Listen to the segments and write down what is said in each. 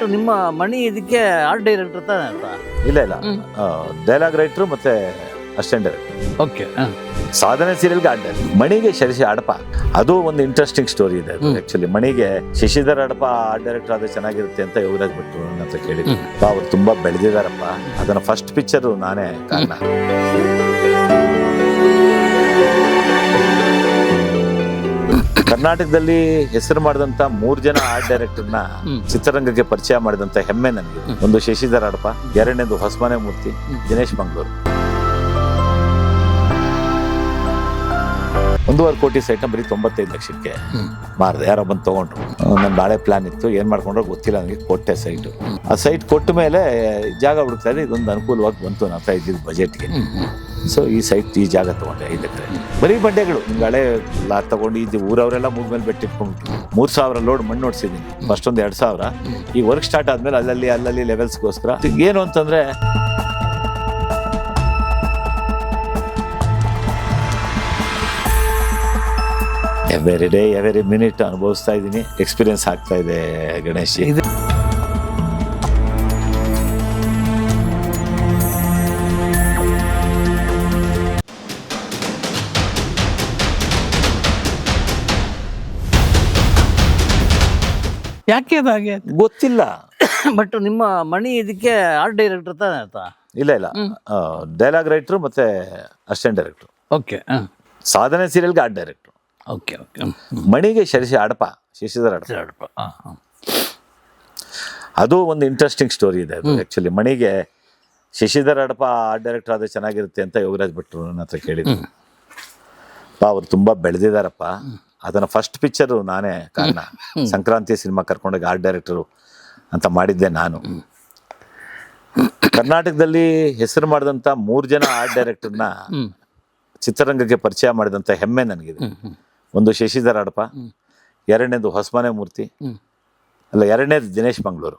But ನಿಮ್ಮ ಮಣಿ ಇದಕ್ಕೆ art director ತಾನೆ ಅಂತ? ಇಲ್ಲ ಇಲ್ಲ. ಡೈಲಾಗ್ ರೈಟ್ರು ಮತ್ತೆ ಅಸಿಸ್ಟೆಂಟ್ ಡೈರೆಕ್ಟರ್. ಓಕೆ ಸಾಧನೆ ಸೀರಿಯಲ್ಗೆ ಗೆ ಡೈರೆಕ್ಟರ್ ಮಣಿಗೆ ಶಶಿ ಅಡಪ ಅದು ಒಂದು ಇಂಟ್ರೆಸ್ಟಿಂಗ್ ಸ್ಟೋರಿ ಇದೆ. Actually Manige Shashidhar Adapa art director ಆದ್ರೆ ಚೆನ್ನಾಗಿರುತ್ತೆ ಅಂತ ಯೋಗರಾಜ್ ಭಟ್ರು ಅಂತ ಹತ್ರ ಕೇಳಿದ್ರು. ಅವ್ರು ತುಂಬಾ ಬೆಳೆದಿದಾರಪ್ಪ. ಅದನ್ನ ಫಸ್ಟ್ ಪಿಕ್ಚರ್ ನಾನೇ ಕಾರಣ. ಕರ್ನಾಟಕದಲ್ಲಿ ಹೆಸರು ಮಾಡಿದಂತ ಮೂರ್ ಜನ ಆರ್ಟ್ ಡೈರೆಕ್ಟರ್ನ. ಚಿತ್ರರಂಗಕ್ಕೆ ಪರಿಚಯ ಮಾಡಿದಂತ ಹೆಮ್ಮೆ ನನಗೆ. ಒಂದು ಶಶಿಧರ್ ಅಡಪ ಎರಡನೇದು ಹೊಸಮನೆ ಮೂರ್ತಿ ದಿನೇಶ್ ಮಂಗಳೂರು. ಒಂದೂವರೆ ಕೋಟಿ ಸೈಟ್ನ ಬರೀ ತೊಂಬತ್ತೈದು ಲಕ್ಷಕ್ಕೆ ಮಾರ್ದೆ. ಯಾರೋ ಬಂದು ತಗೊಂಡ್ರು. ನನ್ನ ಬಾಳೆ ಪ್ಲಾನ್ ಇತ್ತು. ಏನು ಮಾಡ್ಕೊಂಡ್ರೆ ಗೊತ್ತಿಲ್ಲ ನನಗೆ ಕೊಟ್ಟೆ ಸೈಟು ಆ ಸೈಟ್ ಕೊಟ್ಟ ಮೇಲೆ ಜಾಗ ಹುಡುಕ್ತಾ ಇದ್ರೆ ಇದೊಂದು ಅನುಕೂಲವಾಗಿ ಬಂತು ಹತ್ರ ಇದ್ದಿದ್ದು ಬಜೆಟ್ಗೆ ಸೊ ಈ ಸೈಟ್ ಈ ಜಾಗ ತಗೊಂಡೆ ಐದು ಎಕರೆ. ಬರೀ ಬಂಡೆಗಳು ನಿಮ್ಗೆ ಹಳೆ ಲಾ ತಗೊಂಡು ಇದು ಊರವರೆಲ್ಲ ಮೂರ್ ಮೇಲೆ ಬೆಟ್ಟಿಟ್ಕೊಂಡು ಮೂರು ಸಾವಿರ ಲೋಡ್ ಮಣ್ಣು ನೋಡ್ಸಿದ್ದೀನಿ ಫಸ್ಟ್ ಒಂದು ಎರಡ್ ಸಾವಿರ. ಈ ವರ್ಕ್ ಸ್ಟಾರ್ಟ್ ಆದ್ಮೇಲೆ ಅಲ್ಲಲ್ಲಿ ಅಲ್ಲಲ್ಲಿ ಲೆವೆಲ್ಸ್ಗೋಸ್ಕರ ಏನು ಅಂತಂದ್ರೆ ಎವ್ರಿ ಡೇ ಎವ್ರಿ ಮಿನಿಟ್ ಅನುಭವಿಸ್ತಾ ಇದ್ದೀನಿ. ಎಕ್ಸ್ಪೀರಿಯನ್ಸ್ ಆಗ್ತಾ ಇದೆ ಗಣೇಶ್. ಇದು ಯಾಕೆ ಅದಾಗೆ ಹಾಗೆ? ಗೊತ್ತಿಲ್ಲ. ಬಟ್ ನಿಮ್ಮ ಮಣಿ ಇದಕ್ಕೆ ಆರ್ಟ್ ಡೈರೆಕ್ಟರ್ ತಾನೆ ಅಂತ ಇಲ್ಲ ಇಲ್ಲ. ಡೈಲಾಗ್ ರೈಟ್ರು ಮತ್ತೆ ಅಸಿಸ್ಟೆಂಟ್ ಡೈರೆಕ್ಟ್ರು ಓಕೆ ಸಾಧನೆ ಸೀರಿಯಲ್ಗೆ ಆರ್ಟ್ ಡೈರೆಕ್ಟ್ರು ಓಕೆ ಓಕೆ. ಮಣಿಗೆ ಶಶಿ ಅಡಪ ಶಶಿಧರ್ ಅಡಪ. ಅದು ಒಂದು ಇಂಟ್ರೆಸ್ಟಿಂಗ್ ಸ್ಟೋರಿ ಇದೆ ಅದು actually Manige Shashidhar Adapa art director ಆದ್ರೆ ಚೆನ್ನಾಗಿರುತ್ತೆ ಅಂತ ಯೋಗರಾಜ್ ಭಟ್ರು ನನ್ನ ಹತ್ರ ಕೇಳಿದ್ರು. ಅಪ್ಪ, ಅವ್ರು ತುಂಬಾ ಬೆಳೆದಿದ್ದಾರಪ್ಪ ಅದನ್ನ ಫಸ್ಟ್ ಪಿಕ್ಚರು ನಾನೇ ಕಾರಣ. ಸಂಕ್ರಾಂತಿ ಸಿನಿಮಾ ಕರ್ಕೊಂಡೋಗಿ ಆರ್ಟ್ ಡೈರೆಕ್ಟರು ಅಂತ ಮಾಡಿದ್ದೆ ನಾನು. ಕರ್ನಾಟಕದಲ್ಲಿ ಹೆಸರು ಮಾಡಿದಂಥ ಮೂರು ಜನ ಆರ್ಟ್ ಡೈರೆಕ್ಟರ್ನ ಚಿತ್ರರಂಗಕ್ಕೆ ಪರಿಚಯ ಮಾಡಿದಂಥ ಹೆಮ್ಮೆ ನನಗಿದೆ. ಒಂದು ಶಶಿಧರ ಅಡಪ ಎರಡನೇದು ಹೊಸಮನೆ ಮೂರ್ತಿ ಅಲ್ಲ ಎರಡನೇದು ದಿನೇಶ್ ಮಂಗಳೂರು.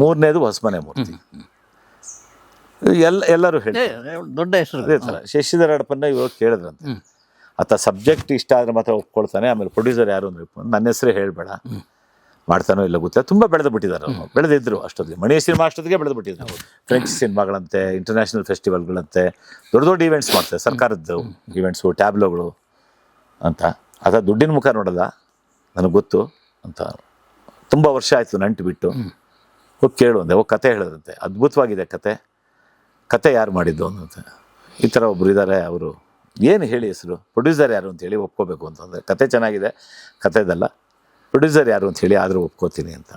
ಮೂರನೇದು ಹೊಸಮನೆ ಮೂರ್ತಿ ಎಲ್ಲ ಎಲ್ಲರೂ ಹೇಳಿ ದೊಡ್ಡ ಹೆಸರು. ಅದೇ ಥರ ಶಶಿಧರ್ ಅಡಪನ್ನ ಇವಾಗ ಕೇಳಿದ್ರಂತೆ. ಆತ ಸಬ್ಜೆಕ್ಟ್ ಇಷ್ಟ ಆದ್ರೆ ಮಾತ್ರ ಒಪ್ಕೊಳ್ತಾನೆ ಆಮೇಲೆ ಪ್ರೊಡ್ಯೂಸರ್ ಯಾರು ಅಂದ್ರೆ ನನ್ನ ಹೆಸರು ಹೇಳ್ಬೇಡ. ಮಾಡ್ತಾನೋ ಇಲ್ಲ ಗೊತ್ತಿಲ್ಲ. ತುಂಬಾ ಬೆಳೆದು ಬಿಟ್ಟಿದ್ದಾರೆ ಅವ್ರು. ಬೆಳೆದಿದ್ರು ಅಷ್ಟೊತ್ತಿಗೆ. ಮಣಿ ಸಿನಿಮಾ ಅಷ್ಟೊತ್ತಿಗೆ ಬೆಳೆದು ಬಿಟ್ಟಿದ್ದಾರೆ ಫ್ರೆಂಚ್ ಸಿನಿಮಾಗಳಂತೆ ಇಂಟರ್ನ್ಯಾಷನಲ್ ಫೆಸ್ಟಿವಲ್ಗಳಂತೆ ದೊಡ್ಡ ದೊಡ್ಡ ಈವೆಂಟ್ಸ್ ಮಾಡ್ತಾರೆ ಸರ್ಕಾರದ್ದು ಈವೆಂಟ್ಸು ಟ್ಯಾಬ್ಲೋಗಳು ಅಂತ. ಆತ ದುಡ್ಡಿನ ಮುಖ ನೋಡಲ್ಲ ನನಗೆ ಗೊತ್ತು ಅಂತ. ತುಂಬ ವರ್ಷ ಆಯಿತು ನಂಟು ಬಿಟ್ಟು. ಹೋಗಿ ಕೇಳು ಅಂದೆ ಹೋಗಿ ಕತೆ ಹೇಳೋದಂತೆ. ಅದ್ಭುತವಾಗಿದೆ ಕತೆ. ಕತೆ ಯಾರು ಮಾಡಿದ್ದು ಅನ್ನಂತೆ ಈ ಥರ ಒಬ್ರು ಇದ್ದಾರೆ ಅವರು ಏನು ಹೇಳಿ ಹೆಸರು? ಪ್ರೊಡ್ಯೂಸರ್ ಯಾರು ಅಂತ ಹೇಳಿ ಒಪ್ಕೋಬೇಕು ಅಂತಂದರೆ ಕತೆ ಚೆನ್ನಾಗಿದೆ ಕತೆದಲ್ಲ. ಪ್ರೊಡ್ಯೂಸರ್ ಯಾರು ಅಂತ ಹೇಳಿ ಆದರೂ ಒಪ್ಕೋತೀನಿ ಅಂತ.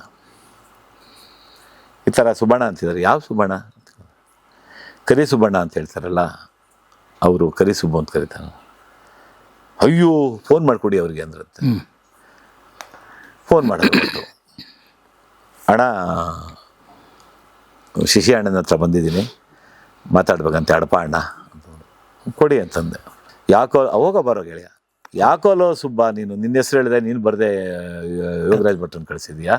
ಈ ಥರ ಸುಬಣ್ಣ ಅಂತಿದ್ದಾರೆ. ಯಾವ ಸುಬಣ್ಣ? ಕರಿ ಸುಬಣ್ಣ ಅಂತ ಹೇಳ್ತಾರಲ್ಲ ಅವರು ಕರಿ ಸುಬ್ಬು ಅಂತ ಕರೀತಾರೆ ಅಯ್ಯೋ ಫೋನ್ ಮಾಡಿಕೊಡಿ ಅವರಿಗೆ ಅಂದ್ರಂತೆ. ಫೋನ್ ಮಾಡಿದ್ರು ಅಣ್ಣ ಶಿಶಿ ಅಣ್ಣನ ಹತ್ರ ಬಂದಿದ್ದೀನಿ. ಮಾತಾಡ್ಬೇಕಂತ ಅಡಪ ಅಣ್ಣ. ಕೊಡಿ ಅಂತಂದೆ. ಯಾಕೋ ಅವಾಗ ಬರೋ ಗೆಳೆಯ. ಯಾಕೋಲೋ ಸುಬ್ಬ ನೀನು ನಿನ್ನ ಹೆಸರು ಹೇಳಿದೆ ನೀನು ಬರದೆ ಯೋಗರಾಜ್ ಭಟ್ರನ್ನ ಕಳಿಸಿದ್ಯಾ?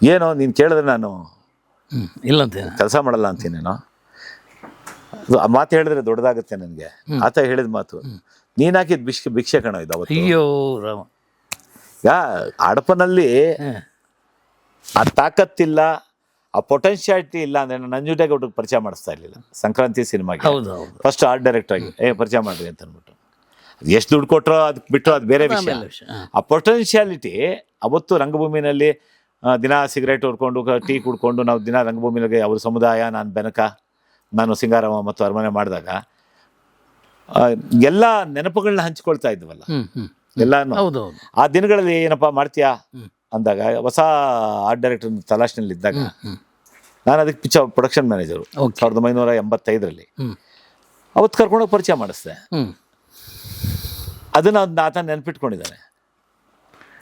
ಏನೋ ನೀನು ಕೇಳಿದ್ರೆ ನಾನು ಇಲ್ಲ ಅಂತ ಕೆಲಸ ಮಾಡಲ್ಲ ಅಂತೀನೇನೋ? ಆ ಮಾತು ಹೇಳಿದ್ರೆ ದೊಡ್ಡದಾಗುತ್ತೆ ನನಗೆ. ಆತ ಹೇಳಿದ ಮಾತು. ನೀನು ಹಾಕಿದ ಭಿಕ್ಷೆ ಭಿಕ್ಷೆ ಕಣ ಇದು ಅವತ್ತು. ಅಯ್ಯೋ ರಾಮ. ಯಾ ಅಡಪನಲ್ಲಿ. ಆ ತಾಕತ್ತಿಲ್ಲ ಆ ಪೊಟೆನ್ಶಿಯಾಲಿಟಿ ಇಲ್ಲ ಅಂದ್ರೆ ನಾನು ನಂಜುಂಡೇಗೌಡರಿಗೆ ಪರಿಚಯ ಮಾಡಿಸ್ತಾ ಇರಲಿಲ್ಲ. ಸಂಕ್ರಾಂತಿ ಸಿನಿಮಾಗೆ. ಹೌದು ಹೌದು. ಫಸ್ಟ್ ಆರ್ಟ್ ಡೈರೆಕ್ಟರ್ ಆಗಿ. ಏ ಪರಿಚಯ ಮಾಡ್ರಿ ಅಂತ ಅಂದ್ಬಿಟ್ಟು. ಅದು ಎಷ್ಟು ದುಡ್ಡು ಕೊಟ್ಟರೋ ಅದಕ್ಕೆ ಬಿಟ್ಟರೋ ಅದು ಬೇರೆ ವಿಷಯ ಆಮೇಲೆ ವಿಷಯ. ಆ ಪೊಟೆನ್ಶಿಯಾಲಿಟಿ ಅವತ್ತು ರಂಗಭೂಮಿನಲ್ಲಿ ಆ, ದಿನ ಸಿಗರೇಟ್ ಹೊಡ್ಕೊಂಡು ಟೀ ಕುಡ್ಕೊಂಡು ನಾವು ದಿನ ರಂಗಭೂಮಿಗೆ ಅವ್ರ ಸಮುದಾಯ ನಾನು ಬೆನಕ ನಾನು ಸಿಂಗಾರಮ್ಮ ಮತ್ತು ಅರಮನೆ ಮಾಡಿದಾಗ ಎಲ್ಲ ನೆನಪುಗಳನ್ನ ಹಂಚಿಕೊಳ್ತಾ ಇದ್ವಲ್ಲ. ಎಲ್ಲಾನು ಆ ದಿನಗಳಲ್ಲಿ ಏನಪ್ಪಾ ಮಾಡ್ತೀಯಾ? ಅಂದಾಗ ಹೊಸ ಆರ್ಟ್ ಡೈರೆಕ್ಟರ್ ತಲಾಶ್ನಲ್ಲಿ ಇದ್ದಾಗ ನಾನು ಅದಕ್ಕೆ ಪಿಕ್ಚರ್ ಪ್ರೊಡಕ್ಷನ್ ಮ್ಯಾನೇಜರು ಸಾವಿರದ ಒಂಬೈನೂರ ಎಂಬತ್ತೈದರಲ್ಲಿ. ಅವತ್ತು ಕರ್ಕೊಂಡೋಗಿ ಪರಿಚಯ ಮಾಡಿಸ್ದೆ. ಅದನ್ನ ಅದ್ನ ಆತ ನೆನ್ಪಿಟ್ಕೊಂಡಿದ್ದಾನೆ.